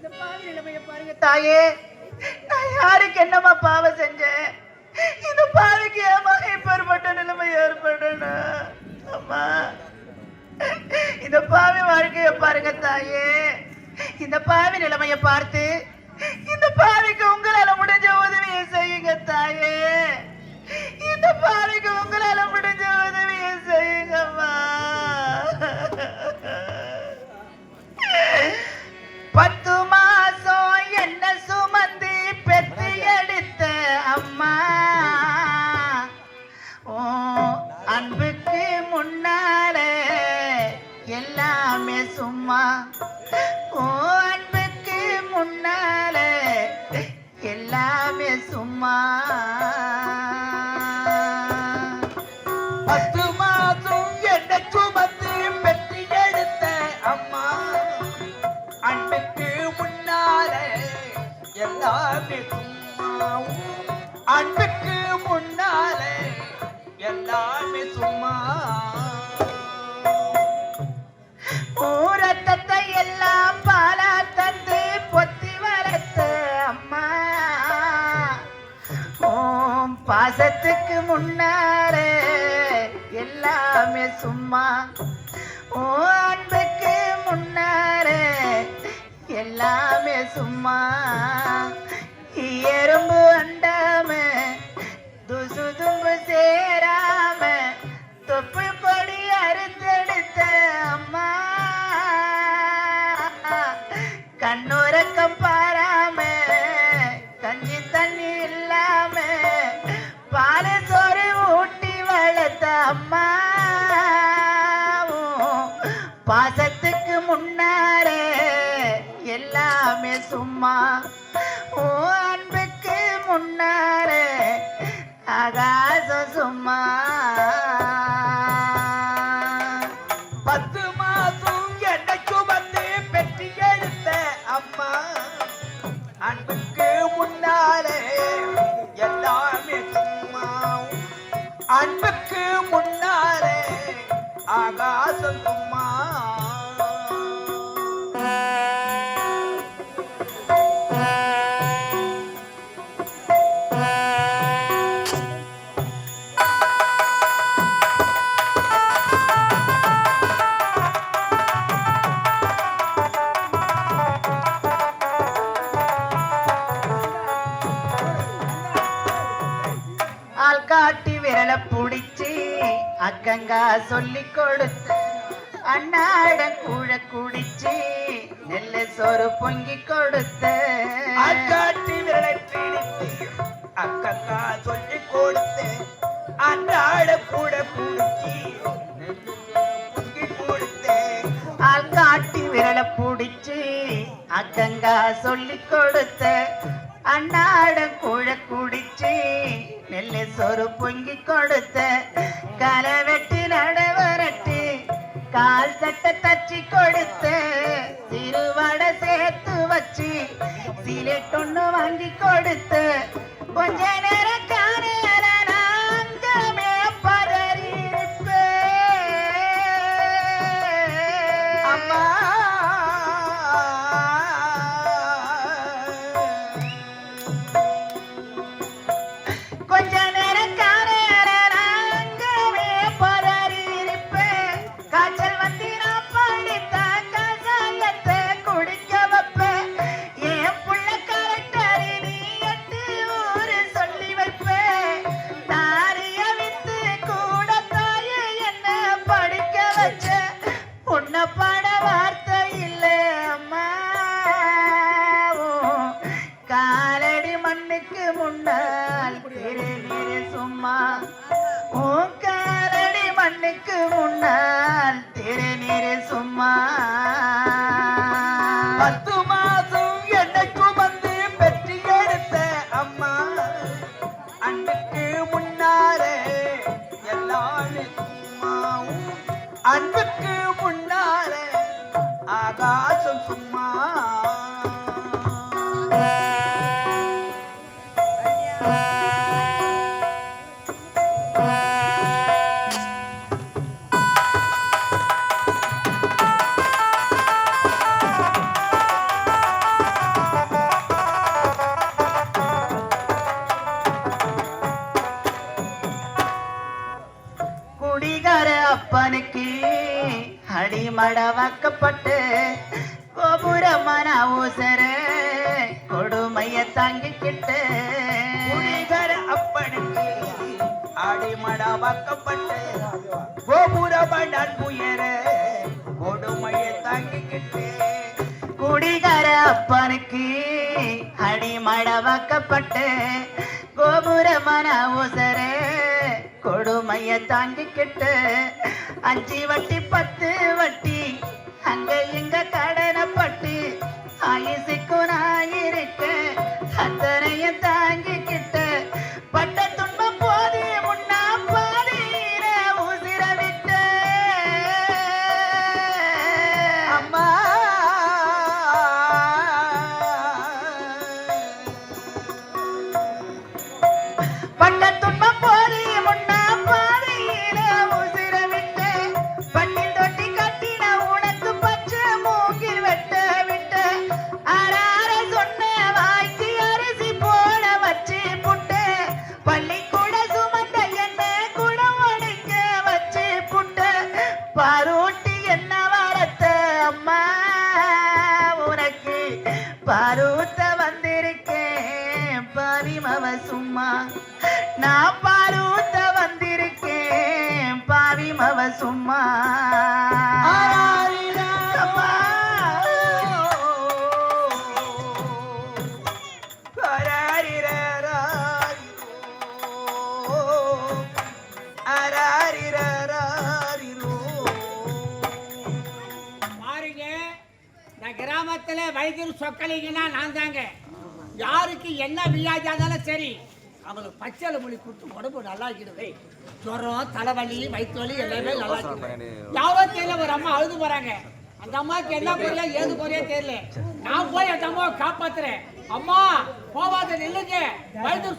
இந்த பாவி பாருங்க தாயே. நான் யாருக்கு என்னமா பாவம் செஞ்சேன்? இந்த பாவிக்கு ஏமா இப்பேற்பட்ட நிலைமை ஏற்படணும் அம்மா. இந்த பாவி வாழ்க்கைய பாருங்க தாயே. இந்த பாவி நிலைமைய பார்த்து இந்த பாவிக்கு உங்களால முடிஞ்ச உதவியை செய்யுங்க தாயே. இந்த பாவிக்கு உங்களால முடிஞ்ச உதவியை செய்யுங்கம்மா பத்து எல்லாமே சும்மா. ஓ அன்புக்கு முன்னால எல்லாமே சும்மா. பத்து மாதம் என்ன சுமந்து பெற்று எடுத்த அம்மா. அன்புக்கு முன்னால எல்லாமே சும்மா. அன்புக்கு முன்னால எல்லாமே சும்மா. முன்னாரே எல்லாமே சும்மா. ஓ அன்புக்கு முன்னாரே எல்லாமே சும்மா. எறும்பு அன்பு சும்மா. ஓ அன்புக்கு முன்னாரே. அதான் அக்கங்கா சொல்லி கொடுத்து அண்ணாட கூழ குடிச்சு நெல்ல சோறு பொங்கி கொடுத்து. அக்காட்டி விரலை பிடித்து அக்கக்கா சொல்லி கொடுத்து அன்றாட கூட குடிச்சி பொங்கி கொடுத்தேன் ஆள் காட்டி விரல புடிச்சு அக்கங்கா சொல்லி கொடுத்த அண்ணாட கூழ குடிச்சு நெல்ல சோறு பொங்கி கொடுத்த. களை வெட்டி நடவரட்டு கால் சட்டை தச்சு கொடுத்து சிறுவடை சேர்த்து வச்சு சிலேட் ஒண்ணு வாங்கி கொடுத்து கொஞ்ச நேரம் காணல அம்மா. வார்த்தை இல்லை அம்மா. காலடி மண்ணுக்கு முன்னால் திரு சும்மா. உன் காலடி மண்ணுக்கு முன்னால் மடவாக்கப்பட்டு கோபுரமான ஊசரு கொடுமைய தாங்கிக்கிட்டு குடிகர அப்பனுக்கு அடிமடா வாக்கப்பட்டு கோபுரமடன் உயர கொடுமைய தாங்கிக்கிட்டு குடிகார அப்பனுக்கு அடிமடவாக்கப்பட்டு கோபுரமான ஊசரு கொடுமைய தாங்கிக்கிட்டு அஞ்சு வட்டி பத்து வட்டி. அங்க எங்க கடனப்பட்டு பாரூட்டி என்ன வளர்த்த அம்மா? உனக்கு பாரூத்த வந்திருக்கேன். பாவிமவ சும்மா. நான் பாரூத்த வந்திருக்கேன். பாவிமவ சும்மா. வைத்தியர் சொக்கலைங்கன்னா நான் தாங்க யாருக்கு என்ன வியாதி இருந்தாலும் சரி அவங்களுக்கு பச்சை மொழி கொடுத்து உடம்பு நல்லா ஜுரம் தலைவலி வயிற்றுவலி எல்லாமே நல்லா யாரோ தெரியல ஒரு அம்மா அழுது போறாங்க. அந்த அம்மாவுக்கு என்ன குறையா ஏது குறையா தெரியல. நான் போய் அந்த அம்மாவை காப்பாத்துறேன். அம்மா போவாத நில்லுங்க. வைத்தியர்